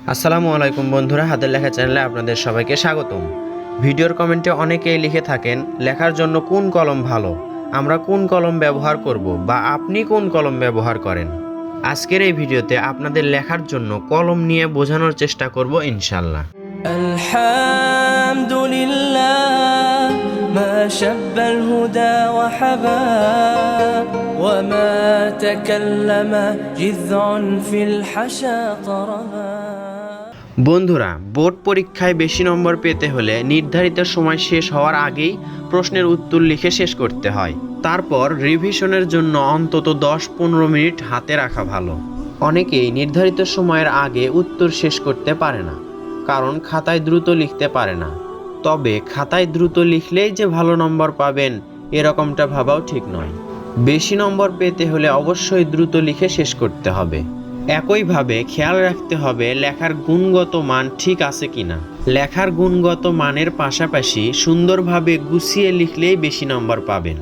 আসসালামু আলাইকুম বন্ধুরা হাতের লেখা চ্যানেলে আপনাদের সবাইকে স্বাগতম ভিডিওর কমেন্টে অনেকেই লিখে থাকেন লেখার জন্য কোন কলম ভালো আমরা কোন কলম ব্যবহার করব বা আপনি কোন কলম ব্যবহার করেন আজকের এই ভিডিওতে আপনাদের লেখার জন্য কলম নিয়ে বোঝানোর চেষ্টা করব ইনশাল্লাহ الحمد لله ما شب الهدى وحبا وما تكلم جذع في الحشا طربا বন্ধুরা, বোর্ড পরীক্ষায় বেশি নম্বর পেতে হলে নির্ধারিত সময় শেষ হওয়ার আগেই প্রশ্নের উত্তর লিখে শেষ করতে হয়। তারপর রিভিশনের জন্য অন্তত দশ পনেরো মিনিট হাতে রাখা ভালো। অনেকেই নির্ধারিত সময়ের আগে উত্তর শেষ করতে পারে না, কারণ খাতায় দ্রুত লিখতে পারে না। তবে খাতায় দ্রুত লিখলেই যে ভালো নম্বর পাবেন, এরকমটা ভাবাও ঠিক নয়। বেশি নম্বর পেতে হলে অবশ্যই দ্রুত লিখে শেষ করতে হবে। একইভাবে খেয়াল রাখতে হবে লেখার গুণগত মান ঠিক আছে কিনা। লেখার গুণগত মানের পাশাপাশি সুন্দরভাবে গুছিয়ে লিখলেই বেশি নম্বর পাবেন।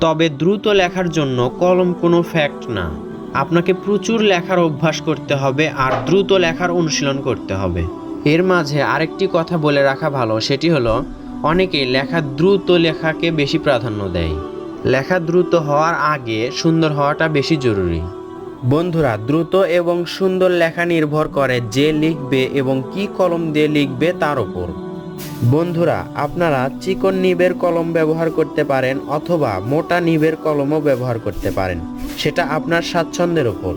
তবে দ্রুত লেখার জন্য কলম কোনো ফ্যাক্ট না। আপনাকে প্রচুর লেখার অভ্যাস করতে হবে আর দ্রুত লেখার অনুশীলন করতে হবে। এর মাঝে আরেকটি কথা বলে রাখা ভালো, সেটি হলো, অনেকেই লেখা দ্রুত লেখাকে বেশি প্রাধান্য দেয়। লেখা দ্রুত হওয়ার আগে সুন্দর হওয়াটা বেশি জরুরি। বন্ধুরা, দ্রুত এবং সুন্দর লেখা নির্ভর করে যে লিখবে এবং কি কলম দিয়ে লিখবে তার উপর। বন্ধুরা, আপনারা চিকন নিবের কলম ব্যবহার করতে পারেন অথবা মোটা নিবের কলমও ব্যবহার করতে পারেন, সেটা আপনার স্বাচ্ছন্দ্যের উপর।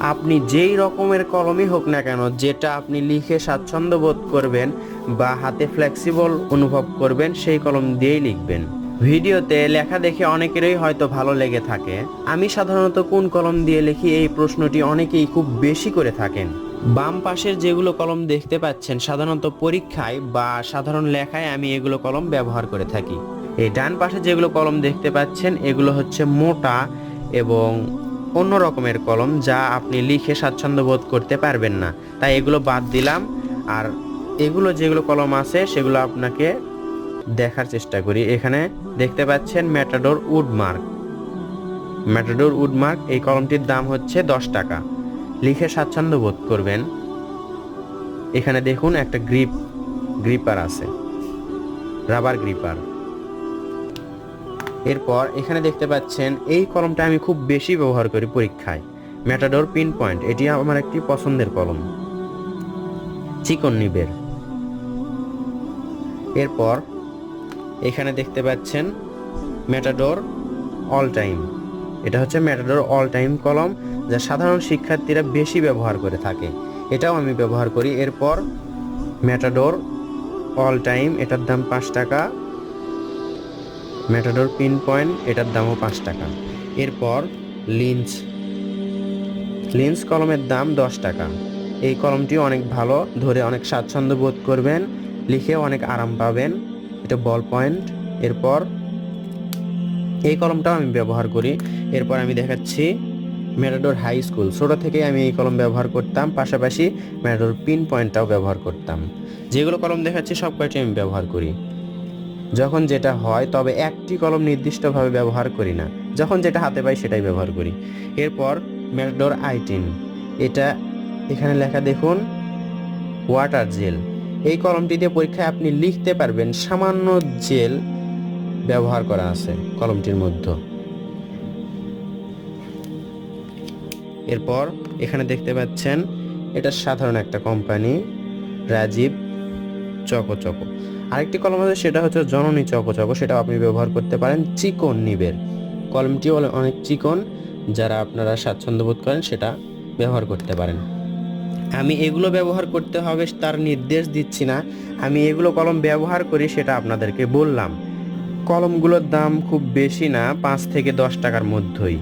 আপনি যেই রকমের কলমই হোক না কেন, যেটা আপনি লিখে স্বাচ্ছন্দ্য বোধ করবেন বা হাতে ফ্লেক্সিবল অনুভব করবেন, সেই কলম দিয়েই লিখবেন। ভিডিওতে লেখা দেখে অনেকেরই হয়তো ভালো লেগে থাকে। আমি সাধারণত কোন কলম দিয়ে লিখি এই প্রশ্নটি অনেকেই খুব বেশি করে থাকেন। বাম পাশের যেগুলো কলম দেখতে পাচ্ছেন সাধারণত পরীক্ষায় বা সাধারণ লেখায় আমি এগুলো কলম ব্যবহার করে থাকি। এই ডান পাশে যেগুলো কলম দেখতে পাচ্ছেন, এগুলো হচ্ছে মোটা এবং অন্য রকমের কলম যা আপনি লিখে স্বাচ্ছন্দ্য বোধ করতে পারবেন না। তাই এগুলো বাদ দিলাম। আর এগুলো যেগুলো কলম আছে সেগুলো আপনাকে দেখার চেষ্টা করি। এখানে দেখতে পাচ্ছেন ম্যাটাডোর উডমার্ক ম্যাটাডোর উডমার্ক এই কলমটির দাম হচ্ছে দশ টাকা। লিখে স্বাচ্ছন্দ্য বোধ করবেন। এখানে দেখুন একটা গ্রিপ গ্রিপার আছে। রাবার গ্রিপার এরপর এখানে দেখতে পাচ্ছেন, এই কলমটা আমি খুব বেশি ব্যবহার করি পরীক্ষায়। ম্যাটাডোর পিন পয়েন্ট এটি আমার একটি পছন্দের কলম। চিকন নিবের। এরপর এখানে দেখতে পাচ্ছেন ম্যাটাডোর অল টাইম এটা হচ্ছে ম্যাটাডোর অল টাইম কলম, যা সাধারণ শিক্ষার্থীরা বেশি ব্যবহার করে থাকে। এটাও আমি ব্যবহার করি। এরপর ম্যাটাডোর অল টাইম এটার দাম পাঁচ টাকা। ম্যাটাডোর পিন পয়েন্ট এটার দামও পাঁচ টাকা। এরপর লিন্স লিন্স কলমের দাম দশ টাকা। এই কলমটি অনেক ভালো, ধরে অনেক স্বাচ্ছন্দ্য বোধ করবেন, লিখে অনেক আরাম পাবেন। এটা বল পয়েন্ট এরপর এই কলমটাও আমি ব্যবহার করি। এরপর আমি দেখাচ্ছি ম্যাটাডোর হাই স্কুল ছোটো থেকে আমি এই কলম ব্যবহার করতাম, পাশাপাশি ম্যাটাডোর পিন পয়েন্টটাও ব্যবহার করতাম। যেগুলো কলম দেখাচ্ছি, সব কয়টি আমি ব্যবহার করি। যখন যেটা হয়, তবে একটি কলম নির্দিষ্টভাবে ব্যবহার করি না। যখন যেটা হাতে পাই, সেটাই ব্যবহার করি। এরপর ম্যাটাডোর আইটিন এটা এখানে লেখা দেখুন ওয়াটার জেল এই কলমটি দিয়ে পরীক্ষায় আপনি লিখতে পারবেন সামান্য জেল ব্যবহার করা আছে কলমটির মধ্যে। এরপর এখানে দেখতে পাচ্ছেন, এটা সাধারণ একটা কোম্পানি, রাজীব চকো চকো। আরেকটি কলম আছে, সেটা হচ্ছে জননী চকো চকো, সেটাও আপনি ব্যবহার করতে পারেন চিকন নিবের। কলমটি অনেক চিকন, যারা আপনারা স্বাচ্ছন্দ্য বোধ করেন সেটা ব্যবহার করতে পারেন। আমি এগুলো ব্যবহার করতে হবে তার নির্দেশ দিচ্ছি না। আমি এগুলো কলম ব্যবহার করি সেটা আপনাদেরকে বললাম। কলমগুলোর দাম খুব বেশি না, পাঁচ থেকে দশ টাকার মধ্যেই।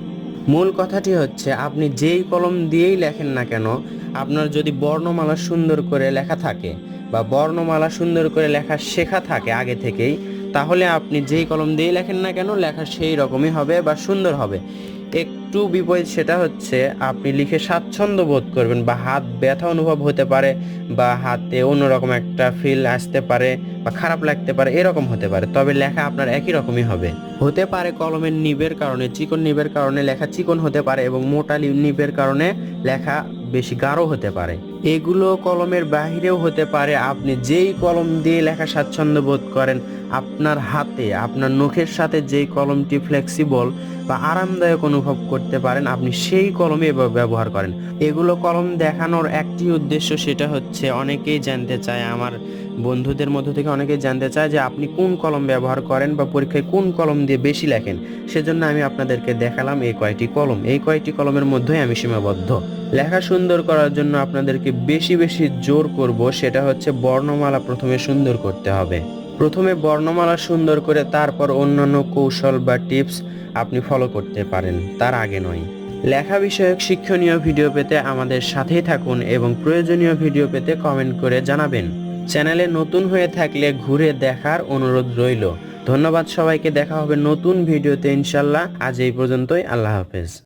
মূল কথাটি হচ্ছে, আপনি যেই কলম দিয়েই লেখেন না কেন, আপনার যদি বর্ণমালা সুন্দর করে লেখা থাকে বা বর্ণমালা সুন্দর করে লেখা শেখা থাকে আগে থেকেই, তাহলে আপনি যেই কলম দিয়েই লেখেন না কেন, লেখা সেই রকমই হবে বা সুন্দর হবে। একটু বিপরীত সেটা হচ্ছে, আপনি লিখে স্বাচ্ছন্দ্য বোধ করবেন বা হাত ব্যথা অনুভব হতে পারে বা হাতে অন্যরকম একটা ফিল আসতে পারে বা খারাপ লাগতে পারে, এরকম হতে পারে। তবে লেখা আপনার একই রকমই হবে। হতে পারে কলমের নিবের কারণে, চিকন নিবের কারণে লেখা চিকন হতে পারে এবং মোটা নিবের কারণে লেখা বেশি গাঢ় হতে পারে। এগুলো কলমের বাহিরেও হতে পারে। আপনি যেই কলম দিয়ে লেখা স্বাচ্ছন্দ্য বোধ করেন, আপনার হাতে, আপনার নখের সাথে যেই কলমটি ফ্লেক্সিবল বা আরামদায়ক অনুভব করতে পারেন, আপনি সেই কলমে ব্যবহার করেন। এগুলো কলম দেখানোর একটি উদ্দেশ্য সেটা হচ্ছে, অনেকেই জানতে চায়, আমার বন্ধুদের মধ্য থেকে অনেকেই জানতে চায় যে আপনি কোন কলম ব্যবহার করেন বা পরীক্ষায় কোন কলম দিয়ে বেশি লেখেন। সেজন্য আমি আপনাদেরকে দেখালাম এই কয়টি কলম। এই কয়টি কলমের মধ্যেই আমি সীমাবদ্ধ। লেখা সুন্দর করার জন্য আপনাদেরকে বেশি বেশি জোর করব, সেটা হচ্ছে বর্ণমালা প্রথমে সুন্দর করতে হবে। প্রথমে বর্ণমালা সুন্দর করে তারপর অন্যান্য কৌশল বা টিপস আপনি ফলো করতে পারেন, তার আগে নয়। লেখা বিষয়ক শিক্ষণীয় ভিডিও পেতে আমাদের সাথেই থাকুন এবং প্রয়োজনীয় ভিডিও পেতে কমেন্ট করে জানাবেন। চ্যানেলে নতুন হয়ে থাকলে ঘুরে দেখার অনুরোধ রইল। ধন্যবাদ সবাইকে, দেখা হবে নতুন ভিডিওতে ইনশাল্লাহ। আজ এই পর্যন্তই, আল্লাহ হাফেজ।